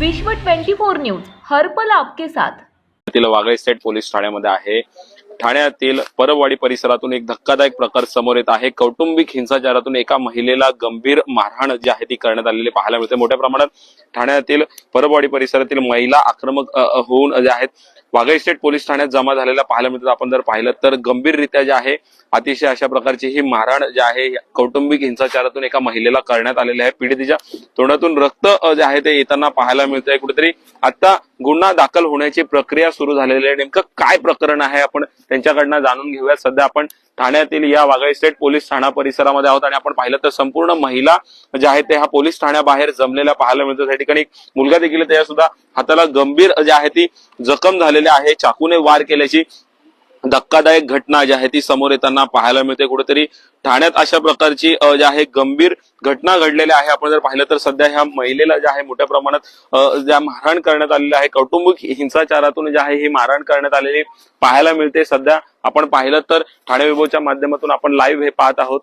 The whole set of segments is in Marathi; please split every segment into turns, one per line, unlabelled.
विश्व 24 न्यूज हर्पल आपके साथ.
तिला वागळे स्टेट पोलीस ठाण्यामध्ये आहे. ठाण्यातील परबवाडी परिसरातून एक धक्कादायक प्रकार समोर येत आहे. कौटुंबिक हिंसाचारातून एका महिलेला गंभीर मारहाण जी आहे ती करण्यात आलेली पाहायला मिळते. मोठ्या प्रमाणात ठाण्यातील परबवाडी परिसरातील महिला आक्रमक होऊन ज्या आहेत वाघाई स्टेट पोलीस ठाण्यात जमा झालेल्या पाहायला मिळतात. आपण जर पाहिलं तर गंभीररित्या जे आहे अतिशय अशा प्रकारची ही मारहाण जी आहे कौटुंबिक हिंसाचारातून एका महिलेला करण्यात आलेली आहे. पीडितीच्या तोंडातून रक्त जे आहे ते येताना पाहायला मिळतंय. कुठेतरी आता गुन्हा दाखल होण्याची प्रक्रिया सुरू झालेली आहे. नेमकं काय प्रकरण आहे? आपण त्यांच्याकडनं जाणून घेऊया सध्या आपण ठाण्यातील या वागळे स्टेट पोलीस ठाणा परिसरामध्ये आहोत आणि आपण पाहिलं तर संपूर्ण महिला जे आहेत ते ह्या पोलीस ठाण्याबाहेर जमलेल्या पाहायला मिळतात. त्या ठिकाणी एक मुलगा देखील त्या सुद्धा हाताला गंभीर जे आहे ती जखम झालेली आहे. चाकूने वार केल्याची धक्कादायक घटना जी आहे ती समोर येताना पाहायला मिळते. कुठेतरी ठाण्यात अशा प्रकारची अ, जी आहे गंभीर घटना घडलेल्या आहे. आपण जर पाहिलं तर सध्या ह्या महिलेला ज्या आहे मोठ्या प्रमाणात ज्या मारहाण करण्यात आलेलं आहे कौटुंबिक हिंसाचारातून जे आहे ही मारहाण करण्यात आलेली पाहायला मिळते. सध्या आपण पाहिलं तर ठाणे विभागाच्या माध्यमातून आपण लाईव्ह हे पाहत आहोत.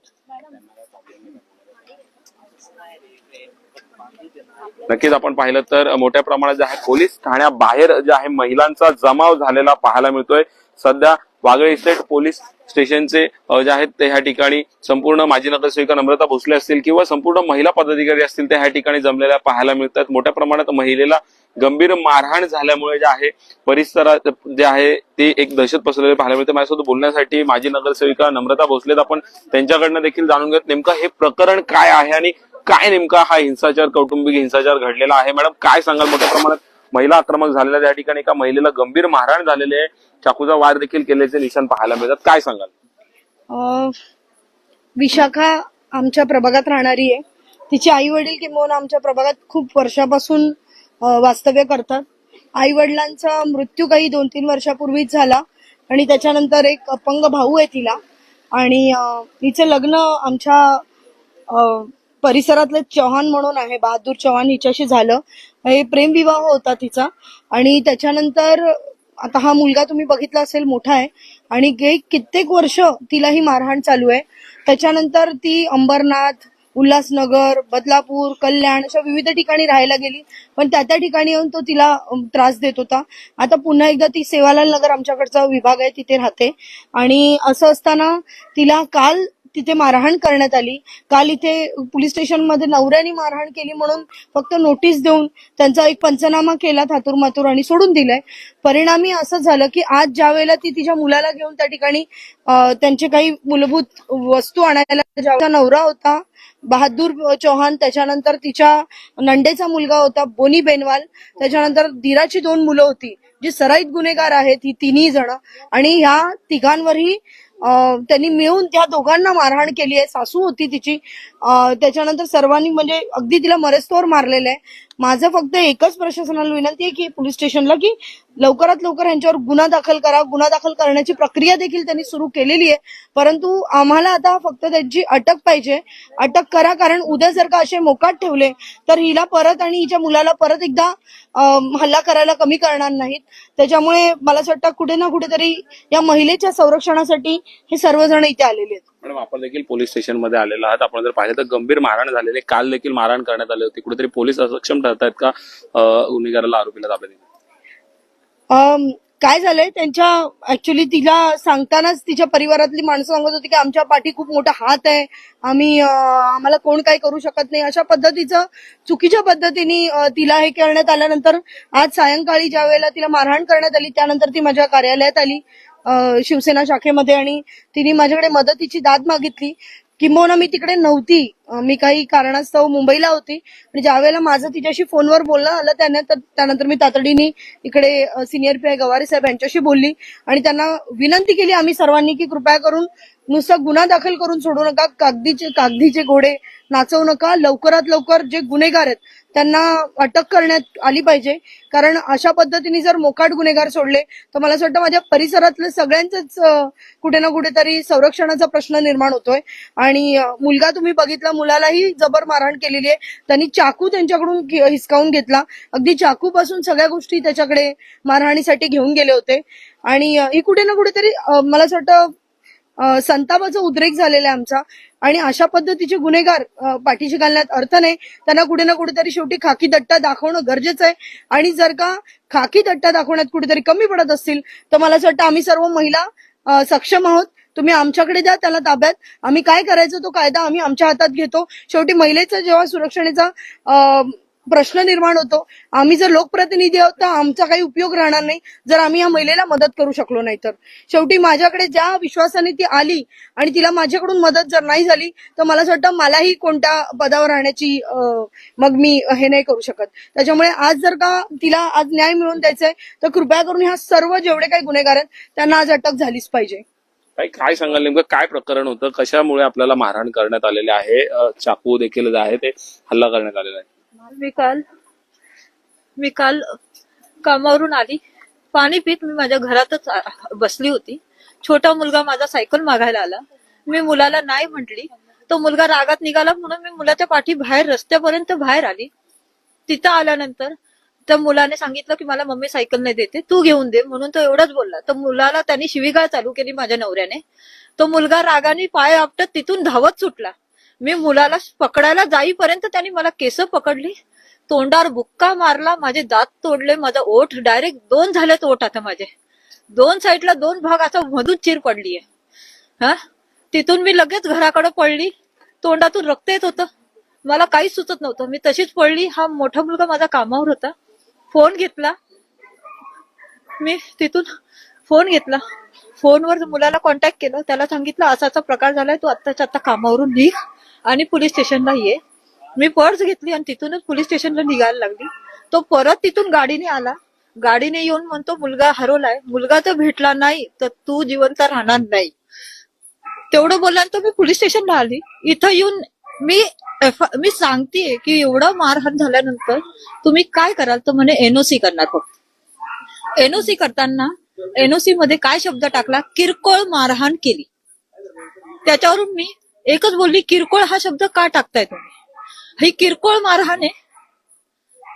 नक्कीच आपण पाहिलं तर मोठ्या प्रमाणात जे आहे पोलीस ठाण्याबाहेर जे आहे महिलांचा जमाव झालेला पाहायला मिळतोय. सध्या वागळे इस्टेट पोलीस स्टेशनचे जे आहेत ते ह्या ठिकाणी संपूर्ण माजी नगरसेविका नम्रता भोसले असतील किंवा संपूर्ण महिला पदाधिकारी असतील ते ह्या ठिकाणी जमलेल्या पाहायला मिळतात. मोठ्या प्रमाणात महिलेला गंभीर मारहाण झाल्यामुळे जे आहे परिसरात जे आहे ते एक दहशत पसरलेले पाहायला मिळते. माझ्यासोबत बोलण्यासाठी माजी नगरसेविका नम्रता भोसलेत आपण त्यांच्याकडनं देखील जाणून घेत नेमकं हे प्रकरण काय आहे आणि काय नेमका हा हिंसाचार कौटुंबिक हिंसाचार घडलेला आहे. मॅडम काय सांगाल? मोठ्या प्रमाणात महिला आक्रमक झालेल्या त्या ठिकाणी एका महिलेला गंभीर मारहाण झालेले चाकूचा वार देखील केल्याचे निशाण पाहायला मिळतात. काय सांगाल?
विशाखा आमच्या प्रभागात राहणारी आहे. तिचे आई वडील किंबहुना आमच्या प्रभागात खूप वर्षापासून वास्तव्य करतात. आई वडिलांचा मृत्यू काही दोन तीन वर्षापूर्वीच झाला आणि त्याच्यानंतर एक अपंग भाऊ आहे तिला. आणि तिचं लग्न आमच्या परिसरातले चव्हाण म्हणून आहे बहादूर चव्हाण हिच्याशी झालं. हे प्रेमविवाह होता तिचा. आणि त्याच्यानंतर आता हा मुलगा तुम्ही बघितला असेल मोठा आहे. आणि गे कित्येक वर्ष तिला ही मारहाण चालू आहे. त्याच्यानंतर ती अंबरनाथ उल्हासनगर बदलापूर कल्याण अशा विविध ठिकाणी राहायला गेली. पण त्या त्या ठिकाणी येऊन तो तिला त्रास देत होता. आता पुन्हा एकदा ती सेवालाल नगर आमच्याकडचा विभाग आहे तिथे राहते. आणि असं असताना तिला काल तिथे मारहाण करण्यात आली. काल इथे पोलीस स्टेशनमध्ये नवऱ्याने मारहाण केली म्हणून फक्त नोटीस देऊन त्यांचा एक पंचनामा केला थातूर मातूर आणि सोडून दिलाय. परिणामी असं झालं की आज ज्या वेळेला ती तिच्या मुलाला घेऊन त्या ठिकाणी त्यांचे काही मूलभूत वस्तू आणायला ज्या नवरा होता बहादूर चौहान त्याच्यानंतर तिच्या नंडेचा मुलगा होता बोनी बेनवाल त्याच्यानंतर धीराची दोन मुलं होती जी सराईत गुन्हेगार आहेत ही तिन्ही जण. आणि ह्या तिघांवरही त्यांनी मिळून त्या दोघांना मारहाण केली आहे. सासू होती तिची. त्याच्यानंतर सर्वांनी म्हणजे अगदी तिला मरेस्तोर मारलेलं आहे. माझं फक्त एकच प्रशासनाला विनंती आहे की पोलीस स्टेशनला की लवकरात लवकर यांच्यावर गुन्हा दाखल करा. गुन्हा दाखल करण्याची प्रक्रिया देखील त्यांनी सुरू केलेली आहे. परंतु आम्हाला आता फक्त त्यांची अटक पाहिजे. अटक करा कारण उद्या जर का असे मोकाट ठेवले तर हिला परत आणि हिच्या मुलाला परत एकदा हल्ला करायला कमी करणार नाहीत. त्याच्यामुळे मला असं वाटतं कुठे ना कुठेतरी या महिलेच्या संरक्षणासाठी हे सर्वजण इथे आलेले आहेत.
मॅडम आपण देखील पोलीस स्टेशनमध्ये आलेलो आहात. आपण जर पाहिलं तर गंभीर मारहाण झालेले काल देखील मारहाण करण्यात आले होते. कुठेतरी पोलीस असक्षम ठरतायत का? गुन्हेगाराला आरोपीला ताब्यात
काय झालंय? त्यांच्या ऍक्च्युली तिला सांगतानाच तिच्या परिवारातली माणसं सांगत होती की आमच्या पाठी खूप मोठा हात आहे. आम्ही आम्हाला कोण काही करू शकत नाही. अशा पद्धतीचं चुकीच्या पद्धतीने तिला हे करण्यात आल्यानंतर आज सायंकाळी ज्या वेळेला तिला मारहाण करण्यात आली त्यानंतर ती माझ्या कार्यालयात आली शिवसेना शाखेमध्ये. आणि तिने माझ्याकडे मदतीची दाद मागितली. किंबहुना मी तिकडे नव्हती. मी काही कारणास्तव मुंबईला होती. आणि ज्या वेळेला माझं तिच्याशी फोनवर बोलणं आलं त्याने त्यानंतर मी तातडीने इकडे सिनियर पी आय गवारी साहेब यांच्याशी बोलली. आणि त्यांना विनंती केली आम्ही सर्वांनी की कृपया करून नुसतं गुन्हा दाखल करून सोडू नका. कागदीचे कागदीचे घोडे नाचवू नका. लवकरात लवकर जे गुन्हेगार आहेत त्यांना अटक करण्यात आली पाहिजे. कारण अशा पद्धतीने जर मोकाट गुन्हेगार सोडले तर मला असं वाटतं माझ्या परिसरातलं सगळ्यांचंच कुठे ना कुठेतरी संरक्षणाचा प्रश्न निर्माण होतोय. आणि मुलगा तुम्ही बघितला मुलालाही जबर मारहाण केलेली आहे. त्यांनी चाकू त्यांच्याकडून हिसकावून घेतला. अगदी चाकू पासून सगळ्या गोष्टी त्याच्याकडे मारहाणीसाठी घेऊन गेले होते. आणि ही कुठे ना कुठेतरी मला असं वाटतं संतापाचा उद्रेक झालेला आहे आमचा. आणि अशा पद्धतीचे गुन्हेगार पाठीशी घालण्यात अर्थ नाही. त्यांना कुठे ना कुठेतरी शेवटी खाकी दट्टा दाखवणं गरजेचं आहे. आणि जर का खाकी दट्टा दाखवण्यात कुठेतरी कमी पडत असतील तर मला असं वाटतं आम्ही सर्व महिला सक्षम आहोत. तुम्ही आमच्याकडे द्या त्याला ताब्यात. आम्ही काय करायचं तो कायदा आम्ही आमच्या हातात घेतो. शेवटी महिलेचा जेव्हा सुरक्षणेचा प्रश्न निर्माण होतो. आम्ही जर लोकप्रतिनिधी आहोत तर आमचा काही उपयोग राहणार नाही. जर आम्ही या महिलेला मदत करू शकलो नाही तर. शेवटी माझ्याकडे ज्या विश्वासाने ती आली आणि तिला माझ्याकडून मदत जर नाही झाली तर मला असं वाटतं मलाही कोणत्या पदावर राहण्याची मग मी हे नाही करू शकत. त्याच्यामुळे आज जर का तिला आज न्याय मिळवून द्यायचा आहे तर कृपया करून ह्या सर्व जेवढे काही गुन्हेगार आहेत त्यांना आज अटक झालीच पाहिजे.
काय काय सांगाल नेमकं? काय प्रकरण होतं? कशामुळे आपल्याला मारहाण करण्यात आलेले आहे? चाकू देखील जे आहे ते हल्ला करण्यात आलेला आहे.
मी काल मी काल कामावरून आली. पाणी पीत मी माझ्या घरातच बसली होती. छोटा मुलगा माझा सायकल मागायला आला. मी मुलाला नाही म्हटली. तो मुलगा रागात निघाला म्हणून मी मुलाच्या पाठी बाहेर रस्त्यापर्यंत बाहेर आली. तिथं आल्यानंतर त्या मुलाने सांगितलं की मला मम्मी सायकल नाही देते. तू घेऊन दे. म्हणून तो एवढंच बोलला. तर मुलाला त्यांनी शिवीगाळ चालू केली माझ्या नवऱ्याने. तो मुलगा रागाने पाय आपटत तिथून धावत सुटला. मी मुलाला पकडायला जाईपर्यंत त्यांनी मला केस पकडली. तोंडावर बुक्का मारला. माझे दात तोडले. माझा ओठ डायरेक्ट दोन झालेत ओठ आता माझे. दोन साईडला दोन भाग आता मधून चिर पडलीये. हा? तिथून मी लगेच घराकडे पडली. तोंडातून रक्त येत होतं. मला काहीच सुचत नव्हतं. मी तशीच पडली. हा मोठा मुलगा माझा कामावर होता. फोन घेतला. मी तिथून फोन घेतला. फोनवर मुलाला कॉन्टॅक्ट केलं. त्याला सांगितलं असा असा प्रकार झालाय. तू आत्ताच्या आता कामावरून निघ. आणि पोलीस स्टेशनला ये. मी पर्स घेतली आणि तिथूनच पोलीस स्टेशनला निघायला लागली. तो परत तिथून गाडीने आला. गाडीने येऊन म्हणतो मुलगा हरवलाय. मुलगा तर भेटला नाही तर तू जिवंत राहणार नाही. तेवढं बोलल्यानंतर मी पोलीस स्टेशनला आली. इथं येऊन मी एफ- मी सांगते की एवढं मारहाण झाल्यानंतर तुम्ही काय कराल? तर म्हणे एनओसी करणार फक्त. एनओसी करताना एनओसी मध्ये काय शब्द टाकला? किरकोळ मारहाण केली. त्याच्यावरून मी एकच बोलली किरकोळ हा शब्द का टाकताय तुम्ही? ही किरकोळ मारहाण आहे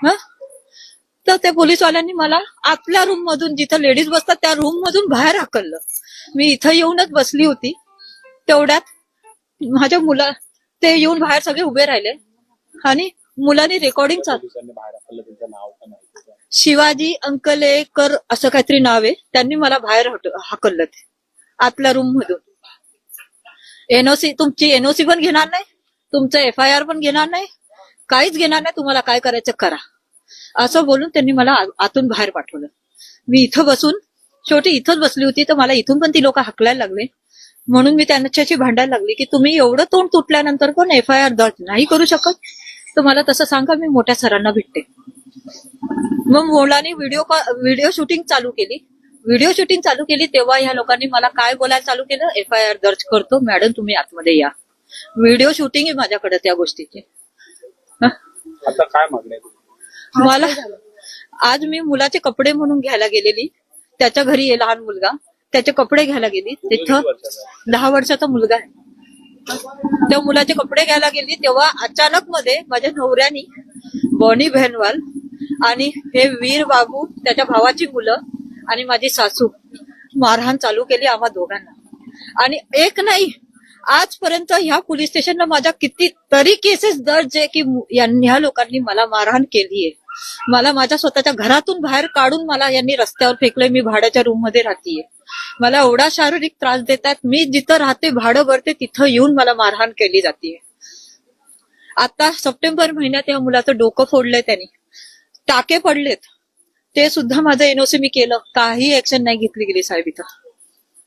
हं? तर त्या पोलीसवाल्यांनी मला आतल्या रूम मधून जिथं लेडीज बसतात त्या रूम मधून बाहेर हाकललं. मी इथं येऊनच बसली होती. तेवढ्यात माझ्या मुला ते येऊन बाहेर सगळे उभे राहिले. आणि मुलांनी रेकॉर्डिंग चालू शिवाजी अंकलेकर असं काहीतरी नाव आहे. त्यांनी मला बाहेर हाकललं ते. आतल्या रूम मधून. एनओसी तुमची एनओसी पण घेणार नाही तुमचं एफ आय आर पण घेणार नाही काहीच घेणार नाही तुम्हाला काय करायचं करा. असं बोलून त्यांनी मला आतून बाहेर पाठवलं. मी इथं बसून शेवटी इथंच बसली होती तर मला इथून पण ती लोक हाकलायला लागले. म्हणून मी त्यांच्याशी भांडायला लागली की तुम्ही एवढं तोंड तुटल्यानंतर पण एफ आय आर दर्ज नाही करू शकत? तर मला तसं सांगा मी मोठ्या सरांना भेटते. मग मुलांनी व्हिडिओ व्हिडिओ शूटिंग चालू केली. व्हिडिओ शूटिंग चालू केली तेव्हा ह्या लोकांनी मला काय बोलायला चालू केलं? एफ आय आर दर्ज करतो. मॅडम तुम्ही आतमध्ये या. व्हिडिओ शूटिंग आहे माझ्याकडे त्या गोष्टीची. हं?
आता काय?
मला आज मी मुलाचे कपडे म्हणून घ्यायला गेलेली. त्याच्या घरी आहे लहान मुलगा. त्याचे कपडे घ्यायला गेली. तिथं दहा वर्षाचा मुलगा आहे. त्या मुलाचे कपडे घ्यायला गेली तेव्हा अचानक मध्ये माझ्या नवऱ्यानी बॉनी बहनवाल आणि हे वीर बाबू त्याच्या भावाची मुलं आणि माझी सासू मारहाण चालू केली आम्हा दोघांना. आणि एक नाही आजपर्यंत ह्या पोलीस स्टेशनला माझ्या किती तरी केसेस दर्ज आहे की यांनी- ह्या लोकांनी मला मारहाण केली आहे मला माझ्या स्वतःच्या घरातून बाहेर काढून मला यांनी रस्त्यावर फेकलंय. मी भाड्याच्या रूममध्ये राहतीये. मला एवढा शारीरिक त्रास देतात. मी जिथं राहते भाडं भरते तिथं येऊन मला मारहाण केली जाते आता सप्टेंबर महिन्यात या मुलाचं डोकं फोडलंय त्यांनी. टाके पडलेत. ते सुद्धा माझं एनओसी मी केलं. काही ऍक्शन नाही घेतली गेली साहेब इथं.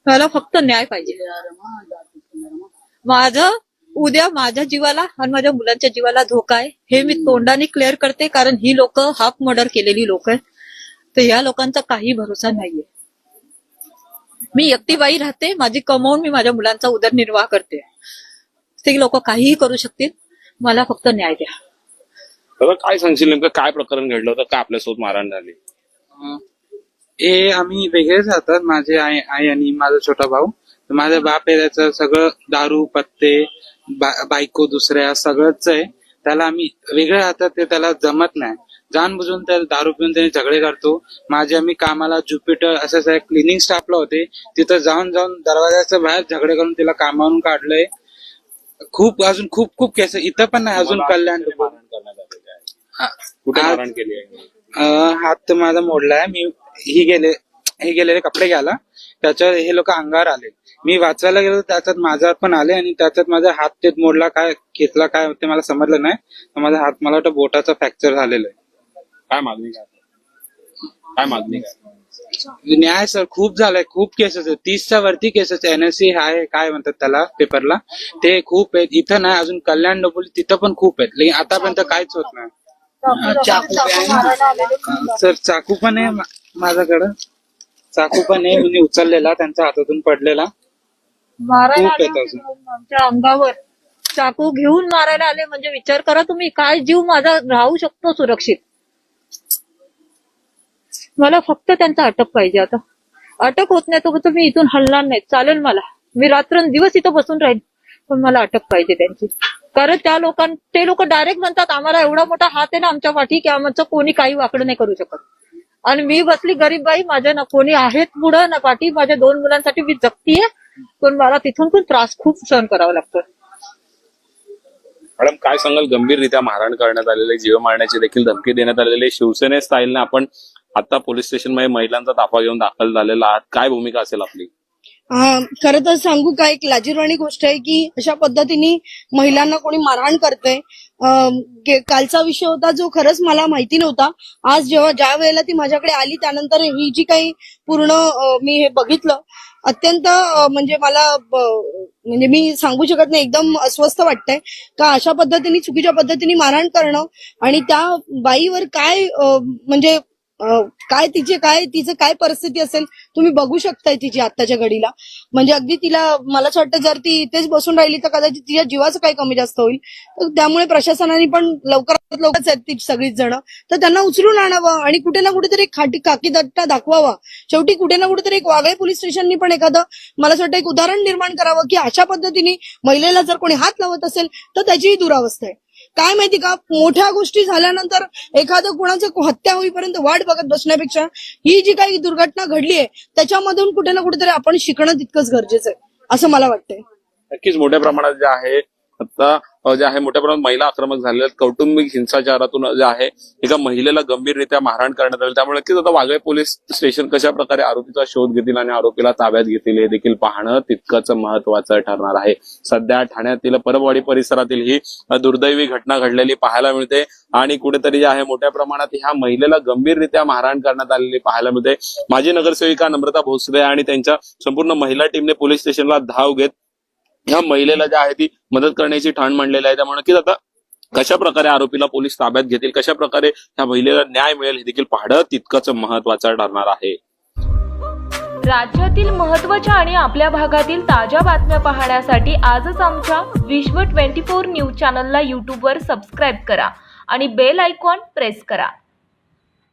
मला फक्त न्याय पाहिजे. माझं उद्या माझ्या जीवाला आणि माझ्या मुलांच्या जीवाला धोका आहे. हे मी तोंडाने क्लिअर करते कारण ही लोक हाफ मर्डर केलेली लोक आहेत. तर या लोकांचा काही भरोसा नाहीये. मी एकटीबाई राहते माझी कमवून मी माझ्या मुलांचा उदरनिर्वाह करते. ते लोक काहीही करू शकतील. मला फक्त न्याय द्या.
काय सांगशील नेमकं? काय प्रकरण घडलं होतं? का आपल्यासोबत मारहाण झाली?
हे आम्ही वेगळेच राहतात. माझे आई आई आणि माझा छोटा भाऊ. तर माझा बाप आहे त्याचं सगळं दारू पत्ते बा- बायको दुसऱ्या सगळंच आहे. त्याला आम्ही वेगळे राहतात ते त्याला जमत नाही. जाणबुजून त्या दारू पिऊन त्याने झगडे करतो. माझे आम्ही कामाला ज्युपिटर असं क्लिनिंग स्टाफला होते. तिथं जाऊन जाऊन दरवाजाच्या बाहेर झगडे करून तिला कामावरून काढलंय. खूप अजून खूप खूप केस इथं पण नाही अजून कल्याण.
कुठे केली
हात माझा मोडलाय मी ही गेले हे गेलेले कपडे घ्यायला. त्याच्यावर हे लोक अंगावर आले. मी वाचवायला गेलो त्याच्यात माझ्यावर पण आले आणि त्याच्यात माझा हात ते मोडला काय घेतला काय ते मला समजलं नाही. तर माझा हात मला वाटतं बोटाचा फ्रॅक्चर झालेला आहे.
काय मागणी काय? काय मागणी काय?
न्याय सर खूप झालाय. खूप केसेस आहेत तीसच्या वरती केसेस एनएससी आहे काय म्हणतात त्याला पेपरला ते खूप आहेत. इथं नाही अजून कल्याण डोंबिवली तिथं पण खूप आहेत. लेकिन आतापर्यंत काहीच होत नाही. सर चाकू पण आहे माझ्याकडं. चाकू पण आहे मी उचललेला त्यांच्या हातातून पडलेला.
मारायला
खूप
आले
आहेत
होते
अजून.
आमच्या अंगावर. चाकू घेऊन मारायला आले म्हणजे विचार करा तुम्ही काय जीव माझा राहू शकतो सुरक्षित? मला फक्त त्यांचा अटक पाहिजे आता. अटक होत नाही तोपर्यंत मी इथून हलणार नाही. चालेल मला. मी रात्रंदिवस इथं बसून राहील पण मला अटक पाहिजे त्यांची. कारण त्या लोकां ते लोक डायरेक्ट म्हणतात आम्हाला एवढा मोठा हात आहे ना आमच्या पाठी की आमचं कोणी काही वाकडं नाही करू शकत. आणि मी बसली गरीब बाई माझ्या ना कोणी आहेत पुढं? ना पाठी माझ्या दोन मुलांसाठी मी जगतीये पण मला तिथून पण त्रास खूप सहन करावा लागतो.
मॅडम काय सांगाल? गंभीररित्या मारहाण करण्यात आलेले जीव मारण्याची देखील धमकी देण्यात आलेली शिवसेने स्टाईलने आपण आता पोलीस स्टेशनमध्ये महिलांचा ताफा घेऊन दाखल झालेला आहात. काय भूमिका असेल आपली?
खर तर सांगू का एक लाजीरवाणी गोष्ट आहे की अशा पद्धतीने महिलांना कोणी मारहाण करते कालचा विषय होता जो खरंच मला माहिती नव्हता. आज जेव्हा ज्या वेळेला ती माझ्याकडे आली त्यानंतर ही जी काही पूर्ण मी हे बघितलं अत्यंत म्हणजे मला म्हणजे मी सांगू शकत नाही एकदम अस्वस्थ वाटतंय. का अशा पद्धतीने चुकीच्या पद्धतीने मारहाण करणं आणि त्या बाईवर काय म्हणजे काय तिचे काय तिचं काय परिस्थिती असेल तुम्ही बघू शकताय तिची आत्ताच्या घडीला. म्हणजे अगदी तिला मला असं वाटतं जर ती इथेच बसून राहिली तर कदाचित तिच्या जीवाचं काही कमी जास्त होईल. तर त्यामुळे प्रशासनाने पण लवकरात लवकरच आहेत ती सगळीच जण. तर त्यांना उचलून आणावं आणि कुठे ना कुठेतरी खाटी काकी दट्टा दाखवावा. शेवटी कुठे ना कुठेतरी एक वागळे पोलीस स्टेशननी पण एखादं मला असं वाटतं एक उदाहरण निर्माण करावं की अशा पद्धतीने महिलेला जर कोणी हात लावत असेल तर त्याचीही दुरावस्था आहे. काय माहिती का? मोठ्या गोष्टी झाल्यानंतर एखादं कुणाचं हत्या होईपर्यंत वाट बघत बसण्यापेक्षा ही जी काही दुर्घटना घडली आहे त्याच्यामधून कुठे ना कुठेतरी आपण शिकणं तितकंच गरजेचं आहे असं मला वाटतंय.
नक्कीच मोठ्या प्रमाणात जे आहे आता जे आहे मोठ्या प्रमाणात महिला आक्रमक झालेल्या आहेत. कौटुंबिक हिंसाचारातून जे आहे एका महिलेला गंभीररित्या मारहाण करण्यात आली. त्यामुळे नक्कीच आता वागळे पोलीस स्टेशन कशा प्रकारे आरोपीचा शोध घेतील आणि आरोपीला ताब्यात घेतील हे देखील पाहणं तितकंच महत्वाचं ठरणार आहे. सध्या ठाण्यातील परबवाडी परिसरातील ही दुर्दैवी घटना घडलेली पाहायला मिळते. आणि कुठेतरी जे आहे मोठ्या प्रमाणात ह्या महिलेला गंभीररित्या मारहाण करण्यात आलेली पाहायला मिळते. माजी नगरसेविका नम्रता भोसले आणि त्यांच्या संपूर्ण महिला टीमने पोलीस स्टेशनला धाव घेत ह्या महिलेला ज्या आहे ती मदत करण्याची ठाण मांडलेली आहे. त्यामुळे नक्कीच आता कशा प्रकारे आरोपीला पोलीस ताब्यात घेतील कशा प्रकारे ह्या महिलेला न्याय मिळेल हे देखील पाहणं तितकंच महत्वाचं ठरणार आहे.
राज्यातील महत्त्वाच्या आणि आपल्या भागातील ताज्या बातम्या पाहण्यासाठी आजच आमच्या विश्व 24 न्यूज चॅनलला यूट्यूबवर सबस्क्राईब करा आणि बेल आयकॉन प्रेस करा.